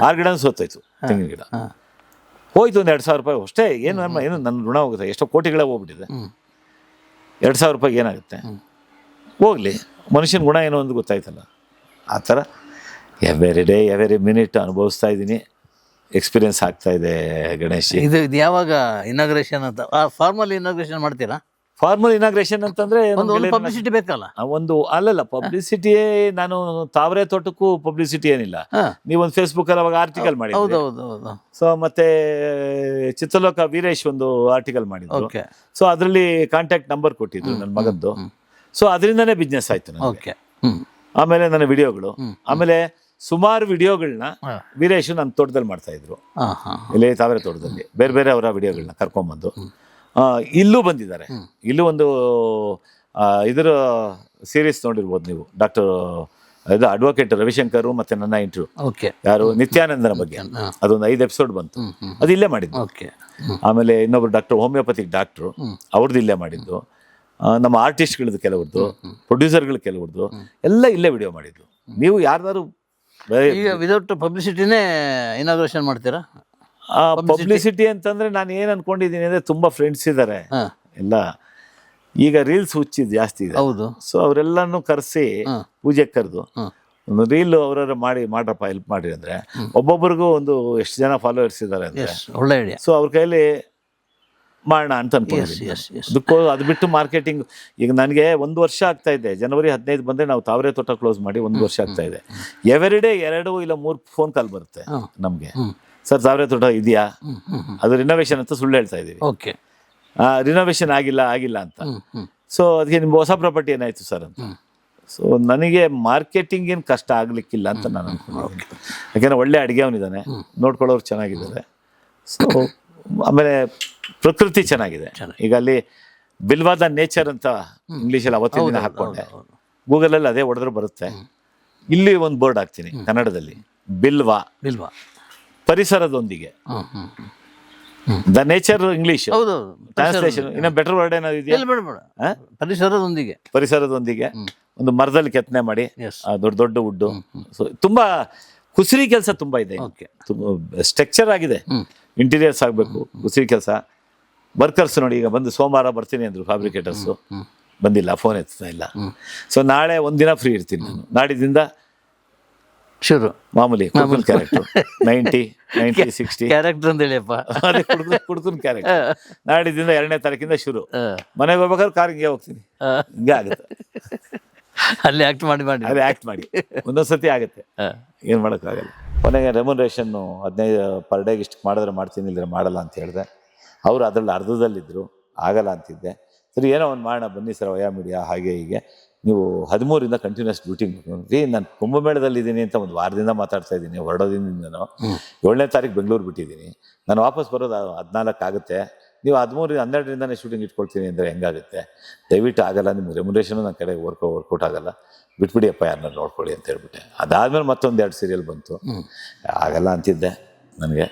ಆರು ಗಿಡ ಸೋತೋಯ್ತು ತೆಂಗಿನ ಗಿಡ. ಹೋಯ್ತು ಒಂದು ಎರಡು ಸಾವಿರ ರೂಪಾಯಿ ಅಷ್ಟೇ. ಏನು ನಮ್ಮ ಏನು ನನ್ನ ಋಣ ಹೋಗುತ್ತೆ. ಎಷ್ಟೋ ಕೋಟಿಗಳೇ ಹೋಗ್ಬಿಟ್ಟಿದೆ. ಎರಡು ಸಾವಿರ ರೂಪಾಯಿ ಏನಾಗುತ್ತೆ? ಹೋಗಲಿ. ಮನುಷ್ಯನ ಗುಣ ಏನೋ ಒಂದು ಗೊತ್ತಾಯ್ತಲ್ಲ. ಆ ಥರ ಎವೆರಿ ಡೇ ಎವೆರಿ ಮಿನಿಟ್ ಅನುಭವಿಸ್ತಾ ಇದ್ದೀನಿ. ಎಕ್ಸ್ಪೀರಿಯನ್ಸ್ ಆಗ್ತಾ ಇದೆ ಗಣೇಶ್ ಇದು ಇದು ಯಾವಾಗ ಇನಾಗ್ರೇಷನ್ ಅಂತ? ಫಾರ್ಮಲ್ ಇನಾಗ್ರೇಷನ್ ಮಾಡ್ತೀರಾ? ಫಾರ್ಮಲ್ ಇನಾಗ್ರೇಷನ್ ಅಂತಂದ್ರೆ ಪಬ್ಲಿಸಿಟಿ ಬೇಕಲ್ಲ? ಒಂದು ಅಲ್ಲಲ್ಲ ಪಬ್ಲಿಸಿಟಿಯೇ ನಾನು ತಾವರೆ ತೋಟಕ್ಕೂ ಪಬ್ಲಿಸಿಟಿ ಏನಿಲ್ಲ. ನೀವೊಂದು ಫೇಸ್ಬುಕ್ ಅಲ್ಲಿ ಅವಾಗ ಆರ್ಟಿಕಲ್ ಮಾಡಿ ಸೊ ಮತ್ತೆ ಚಿತ್ರಲೋಕ ವೀರೇಶ್ ಒಂದು ಆರ್ಟಿಕಲ್ ಮಾಡಿದ್ರು. ಸೊ ಅದರಲ್ಲಿ ಕಾಂಟ್ಯಾಕ್ಟ್ ನಂಬರ್ ಕೊಟ್ಟಿದ್ರು ನನ್ನ ಮಗದ್ದು ಸೊ ಅದರಿಂದನೇ ಬಿಸ್ನೆಸ್ ಆಯ್ತು ನನಗೆ. ಓಕೆ ಆಮೇಲೆ ನನ್ನ ವಿಡಿಯೋಗಳು ಆಮೇಲೆ ಸುಮಾರು ವಿಡಿಯೋಗಳನ್ನ ವೀರೇಶ್ ನನ್ನ ತೋಟದಲ್ಲಿ ಮಾಡ್ತಾ ಇದ್ರು. ಇಲ್ಲಿ ತಾವರೆ ತೋಟದಲ್ಲಿ. ಬೇರೆ ಬೇರೆ ಅವರ ವಿಡಿಯೋಗಳನ್ನ ಕರ್ಕೊಂಬಂದು. ಇಲ್ಲೂ ಬಂದಿದ್ದಾರೆ. ಇಲ್ಲೂ ಒಂದು ಇದರ ಸೀರೀಸ್ ನೋಡಿರ್ಬೋದು ನೀವು. ಡಾಕ್ಟರ್ ಇದು ಅಡ್ವೊಕೇಟ್ ರವಿಶಂಕರ್ ಮತ್ತೆ ನನ್ನ ಇಂಟರ್ವ್ಯೂ ಓಕೆ. ಯಾರು? ನಿತ್ಯಾನಂದನ ಬಗ್ಗೆ. ಅದೊಂದು ಐದು ಎಪಿಸೋಡ್ ಬಂತು. ಅದು ಇಲ್ಲೇ ಮಾಡಿದ್ದು. ಓಕೆ. ಆಮೇಲೆ ಇನ್ನೊಬ್ರು ಡಾಕ್ಟರ್ ಹೋಮಿಯೋಪತಿಕ್ ಡಾಕ್ಟ್ರು ಅವ್ರದ್ದು ಇಲ್ಲೇ ಮಾಡಿದ್ದು. ನಮ್ಮ ಆರ್ಟಿಸ್ಟ್ಗಳದ್ದು ಕೆಲವ್ರದ್ದು ಪ್ರೊಡ್ಯೂಸರ್ಗಳು ಕೆಲವ್ರದ್ದು ಎಲ್ಲ ಇಲ್ಲೇ ವಿಡಿಯೋ ಮಾಡಿದ್ದು. ನೀವು ಯಾರ್ದಾರು ಈಗ ವಿದೌಟ್ ಪಬ್ಲಿಸಿಟಿನೇ ಇನಾಗ್ರೇಷನ್ ಮಾಡ್ತೀರಾ? ಪಬ್ಲಿಸಿಟಿ ಅಂತಂದ್ರೆ ನಾನು ಏನ್ ಅನ್ಕೊಂಡಿದ್ದೀನಿ ಅಂದ್ರೆ ತುಂಬಾ ಫ್ರೆಂಡ್ಸ್ ಇದ್ದಾರೆ ಎಲ್ಲ. ಈಗ ರೀಲ್ಸ್ ಹುಚ್ಚಿ ಜಾಸ್ತಿ ಇದೆ. ಹೌದು. ಸೊ ಅವರೆಲ್ಲನೂ ಕರೆಸಿ ಪೂಜೆ ಕರೆದು. ಒಂದು ರೀಲ್ ಅವರವ್ರ ಮಾಡಿ ಮಾಡ್ರಪ್ಪ ಹೆಲ್ಪ್ ಮಾಡಿ ಅಂದ್ರೆ ಒಬ್ಬೊಬ್ಬರಿಗೂ ಒಂದು ಎಷ್ಟು ಜನ ಫಾಲೋವರ್ಸ್ ಇದ್ದಾರೆ ಒಳ್ಳೆ ಐಡಿಯಾ ಸೊ ಅವ್ರ ಕೈಲಿ ಮಾಡೋಣ ಅಂತ ಅನ್ಕೊಂಡಿದ್ದೀನಿ ಅದಕ್ಕೂ ಅದು ಬಿಟ್ಟು ಮಾರ್ಕೆಟಿಂಗ್ ಈಗ ನನಗೆ ಒಂದು ವರ್ಷ ಆಗ್ತಾ ಇದೆ. ಜನವರಿ ಹದಿನೈದು ಬಂದರೆ ನಾವು ತಾವರೆ ತೋಟ ಕ್ಲೋಸ್ ಮಾಡಿ ಒಂದು ವರ್ಷ ಆಗ್ತಾ ಇದೆ. ಎವ್ರಿ ಡೇ ಎರಡು ಇಲ್ಲ ಮೂರು ಫೋನ್ ಕಾಲ್ ಬರುತ್ತೆ ನಮಗೆ. ಸರ್ ಸಾವಿರ ತೋಟ ಇದೆಯಾ? ಅದು ರಿನೋವೇಷನ್ ಅಂತ ಸುಳ್ಳು ಹೇಳ್ತಾ ಇದ್ದೀವಿ. ಓಕೆ ರಿನೋವೇಷನ್ ಆಗಿಲ್ಲ ಆಗಿಲ್ಲ ಅಂತ. ಸೊ ಅದಕ್ಕೆ ನಿಮ್ಮ ಹೊಸ ಪ್ರಾಪರ್ಟಿ ಏನಾಯ್ತು ಸರ್ ಅಂತ. ಸೊ ನನಗೆ ಮಾರ್ಕೆಟಿಂಗ್ ಏನು ಕಷ್ಟ ಆಗ್ಲಿಕ್ಕಿಲ್ಲ ಅಂತ ನಾನು ಅನ್ಕೊಂಡಿದ್ದೀನಿ. ಯಾಕೆಂದ್ರೆ ಒಳ್ಳೆ ಅಡುಗೆ ಅವನಿದ್ದಾನೆ ನೋಡ್ಕೊಳ್ಳೋರು ಚೆನ್ನಾಗಿದ್ದಾರೆ. ಸೊ ಆಮೇಲೆ ಪ್ರಕೃತಿ ಚೆನ್ನಾಗಿದೆ. ಈಗ ಅಲ್ಲಿ ಬಿಲ್ವಾದ ನೇಚರ್ ಅಂತ ಇಂಗ್ಲೀಷಲ್ಲಿ ಅವತ್ತಿನ ದಿನ ಹಾಕ್ಕೊಂಡೆ ಗೂಗಲಲ್ಲಿ ಅದೇ ಹೊಡೆದ್ರೆ ಬರುತ್ತೆ. ಇಲ್ಲಿ ಒಂದು ಬೋರ್ಡ್ ಹಾಕ್ತೀನಿ ಕನ್ನಡದಲ್ಲಿ. ಬಿಲ್ವಾ. ಬಿಲ್ವಾ. ಪರಿಸರದೊಂದಿಗೆ. ದ ನೇಚರ್ ಇಂಗ್ಲಿಷ್ ಹೌದು ಟ್ರಾನ್ಸ್ಲೇಷನ್ ಇನ್ನ ಬೆಟರ್ ವರ್ಡ್ ಏನಾದ್ರು ಇದೆಯಾ ಎಲ್ಲಿ ಬೇಡ ಬೇಡ. ಹಾ? ಪರಿಸರದೊಂದಿಗೆ. ಪರಿಸರದೊಂದಿಗೆ. ಒಂದು ಮರದಲ್ಲಿ ಕೆತ್ತನೆ ಮಾಡಿ. ಆ ದೊಡ್ಡ ದೊಡ್ಡ ಉಡ್ಡು. ಸೊ ತುಂಬಾ ಕುಸಿರಿ ಕೆಲಸ ತುಂಬಾ ಇದೆ. ಓಕೆ ಸ್ಟ್ರಕ್ಚರ್ ಆಗಿದೆ. ಇಂಟೀರಿಯರ್ಸ್ ಆಗಬೇಕು ಕುಸಿರಿ ಕೆಲಸ. ವರ್ಕರ್ಸ್ ನೋಡಿ ಈಗ ಬಂದು ಸೋಮವಾರ ಬರ್ತೀನಿ ಅಂದ್ರು ಫ್ಯಾಬ್ರಿಕೇಟರ್ಸು ಬಂದಿಲ್ಲ ಫೋನ್ ಎತ್ತಾ ಇಲ್ಲ. ಸೊ ನಾಳೆ ಒಂದಿನ ಫ್ರೀ ಇರ್ತೀನಿ ನಾನು. ನಾಡಿದಿಂದ ಶುರು. ಮಾಮೂಲಿ ಕುಡ್ಕನ್ character ninety ninety sixty character ಅಂತ ಹೇಳಿಯಪ್ಪ ಅದೇ ಕುಡ್ಕನ್ ಕುಡ್ಕನ್ ಕ್ಯಾರೆಕ್ಟರ್ ನಾಡಿದ್ದಿಂದ ಎರಡನೇ ತಾರೀಕಿಂದ ಶುರು. ಮನೆಗೆ ಹೋಗ್ಬೇಕಾದ್ರೆ ಕಾರಿಗೆ ಹೋಗ್ತೀನಿ. ಹಿಂಗೆ ಆಗುತ್ತೆ. ಅಲ್ಲಿ ಆಕ್ಟ್ ಮಾಡಿ ಮಾಡಿ. ಅದೇ ಆ್ಯಕ್ಟ್ ಮಾಡಿ. ಒಂದೊಂದ್ಸತಿ ಆಗುತ್ತೆ. ಏನು ಮಾಡೋಕ್ಕಾಗಲ್ಲ. ಕೊನೆಗೆ ರೆಮ್ಯುನರೇಷನ್ನು ಹದಿನೈದು ಪರ್ ಡೇಗೆ ಇಷ್ಟು ಮಾಡಿದ್ರೆ ಮಾಡ್ತೀನಿ ಇಲ್ಲದ್ರೆ ಮಾಡಲ್ಲ ಅಂತ ಹೇಳಿದೆ. ಅವರು ಅದರಲ್ಲಿ ಅರ್ಧದಲ್ಲಿದ್ದರು ಆಗಲ್ಲ ಅಂತಿದ್ದೆ. ಸರಿ ಏನೋ ಒಂದು ಮಾಡೋಣ ಬನ್ನಿ ಸರ್ ವಯಾ ಮೀಡಿಯಾ ಹಾಗೆ ಹೀಗೆ. ನೀವು ಹದಿಮೂರಿಂದ ಕಂಟಿನ್ಯೂಸ್ ಡ್ಯೂಟಿ ರೀ ನಾನು ಕುಂಭಮೇಳದಲ್ಲಿ ಇದ್ದೀನಿ ಅಂತ ಒಂದು ವಾರದಿಂದ ಮಾತಾಡ್ತಾ ಇದ್ದೀನಿ ಹೊರಡೋದಿಂದನೂ ಏಳನೇ ತಾರೀಕು ಬೆಂಗಳೂರು ಬಿಟ್ಟಿದ್ದೀನಿ. ನಾನು ವಾಪಸ್ ಬರೋದು ಹದಿನಾಲ್ಕು ಆಗುತ್ತೆ. ನೀವು ಹದಿಮೂರು ಹನ್ನೆರಡರಿಂದನೇ ಶೂಟಿಂಗ್ ಇಟ್ಕೊಳ್ತೀನಿ ಅಂದರೆ ಹೆಂಗಾಗುತ್ತೆ? ದಯವಿಟ್ಟು ಆಗಲ್ಲ ನಿಮ್ಮ ರೆಮ್ಯುರೇಷನು ನನ್ನ ಕಡೆ ವರ್ಕ್ ವರ್ಕೌಟ್ ಆಗಲ್ಲ. ಬಿಟ್ಬಿಡಿ ಅಪ್ಪ ಯಾರನ್ನ ನೋಡ್ಕೊಳ್ಳಿ ಅಂತ ಹೇಳ್ಬಿಟ್ಟೆ. ಅದಾದಮೇಲೆ ಮತ್ತೊಂದು ಎರಡು ಸೀರಿಯಲ್ ಬಂತು. ಆಗಲ್ಲ ಅಂತಿದ್ದೆ ನನಗೆ.